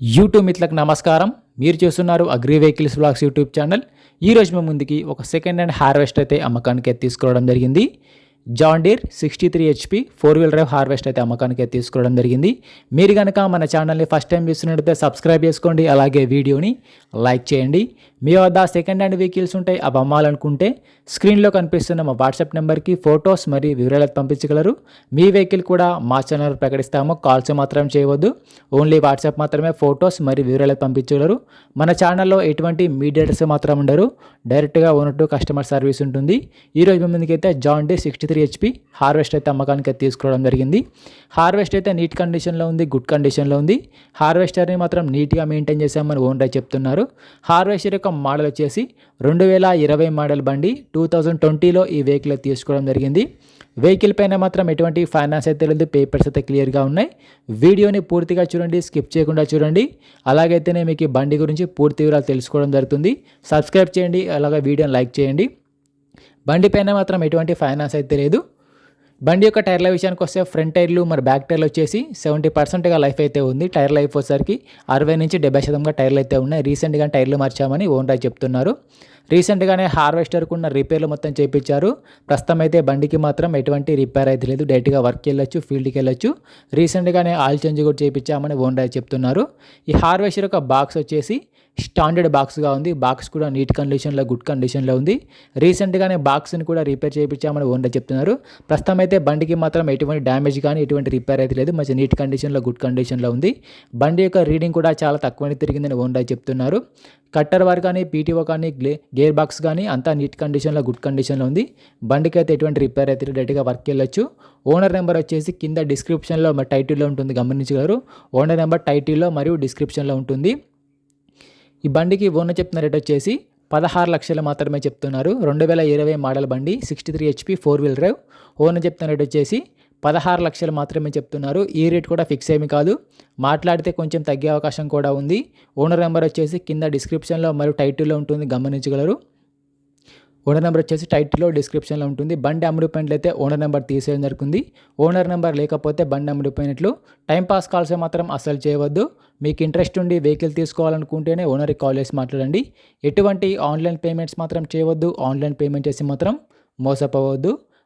YouTube మిత్రులకు నమస్కారం. మీరు చూస్తున్నారు agri vehicles vlogs YouTube channel. ఈ రోజు మీ ముందుకి ఒక సెకండ్ హ్యాండ్ హార్వెస్ట్ అయితే అమ్మకానికి తీసుకురావడం జరిగింది. John Deere sixty three HP four wheel drive harvest అయితే అమ్మకానికి అయితే తీసుకురావడం జరిగింది. మీరు కనుక మన ఛానల్ని ఫస్ట్ టైం చూస్తున్నట్టయితే సబ్స్క్రైబ్ చేసుకోండి. అలాగే వీడియోని లైక్ చేయండి. మీ వద్ద సెకండ్ హ్యాండ్ వెహికల్స్ ఉంటాయి అవి అమ్మాలనుకుంటే స్క్రీన్లో కనిపిస్తున్న మా వాట్సాప్ నెంబర్కి ఫొటోస్ మరియు వివరాలు పంపించగలరు. మీ వెహికల్ కూడా మా ఛానల్ ప్రకటిస్తాము. కాల్స్ మాత్రం చేయవద్దు. ఓన్లీ వాట్సాప్ మాత్రమే ఫొటోస్ మరియు వివరాలు పంపించగలరు. మన ఛానల్లో ఎటువంటి మీడియేటర్స్ మాత్రం ఉండరు. డైరెక్ట్గా ఓనర్ కస్టమర్ సర్వీస్ ఉంటుంది. ఈరోజు ముందుకైతే John Deere sixty three HP harvest అయితే అమ్మకానికి అయితే తీసుకోవడం జరిగింది. హార్వెస్ట్ అయితే నీట్ కండిషన్లో ఉంది గుడ్ కండిషన్లో ఉంది. హార్వెస్టర్ని మాత్రం నీట్గా మెయింటైన్ చేసామని ఓనర్ చెప్తున్నారు. హార్వెస్టర్ యొక్క మోడల్ వచ్చేసి రెండు వేల ఇరవై మోడల్ బండి టూ థౌజండ్ ట్వంటీలో ఈ వెహికల్ తీసుకోవడం జరిగింది. వెహికల్ పైన మాత్రం ఎటువంటి ఫైనాన్స్ అయితే లేదు పేపర్స్ అయితే క్లియర్గా ఉన్నాయి. వీడియోని పూర్తిగా చూడండి స్కిప్ చేయకుండా చూడండి. అలాగైతేనే మీకు ఈ బండి గురించి పూర్తి వివరాలు తెలుసుకోవడం జరుగుతుంది. సబ్స్క్రైబ్ చేయండి అలాగే వీడియోని లైక్ చేయండి. బండి పైన మాత్రం ఎటువంటి ఫైనాన్స్ అయితే లేదు. బండి యొక్క టైర్ల విషయానికి వస్తే ఫ్రంట్ టైర్లు మరి బ్యాక్ టైర్లు వచ్చేసి సెవెంటీ పర్సెంట్గా లైఫ్ అయితే ఉంది. టైర్ లైఫ్ వచ్చేసరికి అరవై నుంచి డెబ్బై శాతంగా టైర్లు అయితే ఉన్నాయి. రీసెంట్గా టైర్లు మార్చామని ఓనర్ చెప్తున్నారు. రీసెంట్గానే హార్వెస్టర్కు ఉన్న రిపేర్లు మొత్తం చేయించారు ప్రస్తుతం అయితే బండికి మాత్రం ఎటువంటి రిపేర్ అయితే లేదు. డైరెక్ట్గా వర్క్కి వెళ్ళొచ్చు ఫీల్డ్కి వెళ్ళొచ్చు. రీసెంట్గానే ఆయిల్ చేంజ్ కూడా చేయించామని ఓనర్ చెప్తున్నారు. ఈ హార్వెస్టర్ యొక్క బాక్స్ వచ్చేసి స్టాండర్డ్ బాక్స్గా ఉంది. బాక్స్ కూడా నీట్ కండిషన్లో గుడ్ కండిషన్లో ఉంది. రీసెంట్గానే బాక్స్ని కూడా రిపేర్ చేయించామని ఓనర్ చెప్తున్నారు. ప్రస్తుతం అయితే బండికి మాత్రం ఎటువంటి డ్యామేజ్ కానీ ఎటువంటి రిపేర్ అయితే లేదు. మంచి నీట్ కండిషన్లో గుడ్ కండిషన్లో ఉంది. బండి యొక్క రీడింగ్ కూడా చాలా తక్కువనే తిరిగిందని ఓనర్ చెప్తున్నారు. కట్టర్ వార్ కానీ పీటీఓ కానీ గ్లే గేర్ బాక్స్ కానీ అంతా నీట్ కండిషన్లో గుడ్ కండిషన్లో ఉంది. బండికి అయితే ఎటువంటి రిపేర్ అయితే డైరెక్ట్గా వర్క్ వెళ్ళొచ్చు. ఓనర్ నెంబర్ వచ్చేసి కింద డిస్క్రిప్షన్లో టైటిల్లో ఉంటుంది గమనించగలరు. ఓనర్ నెంబర్ టైటిల్లో మరియు డిస్క్రిప్షన్లో ఉంటుంది. ఈ బండికి ఓనర్ చెప్తున్న రేట్ వచ్చేసి పదహారు లక్షలు మాత్రమే చెప్తున్నారు. రెండు వేల ఇరవై మోడల్ బండి sixty three HP four wheel drive. Owner చెప్తున్న రేట్ వచ్చేసి పదహారు లక్షలు మాత్రమే చెప్తున్నారు. ఈ రేట్ కూడా ఫిక్స్ ఏమి కాదు. మాట్లాడితే కొంచెం తగ్గే అవకాశం కూడా ఉంది. ఓనర్ నెంబర్ వచ్చేసి కింద డిస్క్రిప్షన్లో మరియు టైటిల్లో ఉంటుంది గమనించగలరు. ఓనర్ నెంబర్ వచ్చేసి టైటిల్లో డిస్క్రిప్షన్లో ఉంటుంది. బండి అమ్ముడిపోయినట్లయితే ఓనర్ నెంబర్ తీసేయడం జరుగుతుంది. ఓనర్ నెంబర్ లేకపోతే బండి అమ్ముడిపోయినట్లు. టైంపాస్ కాల్స్ మాత్రం అసలు చేయవద్దు. మీకు ఇంట్రెస్ట్ ఉండి వెహికల్ తీసుకోవాలనుకుంటేనే ఓనర్కి కాల్ చేసి మాట్లాడండి. ఎటువంటి ఆన్లైన్ పేమెంట్స్ మాత్రం చేయవద్దు. ఆన్లైన్ పేమెంట్ చేసి మాత్రం మోసపోవద్దు.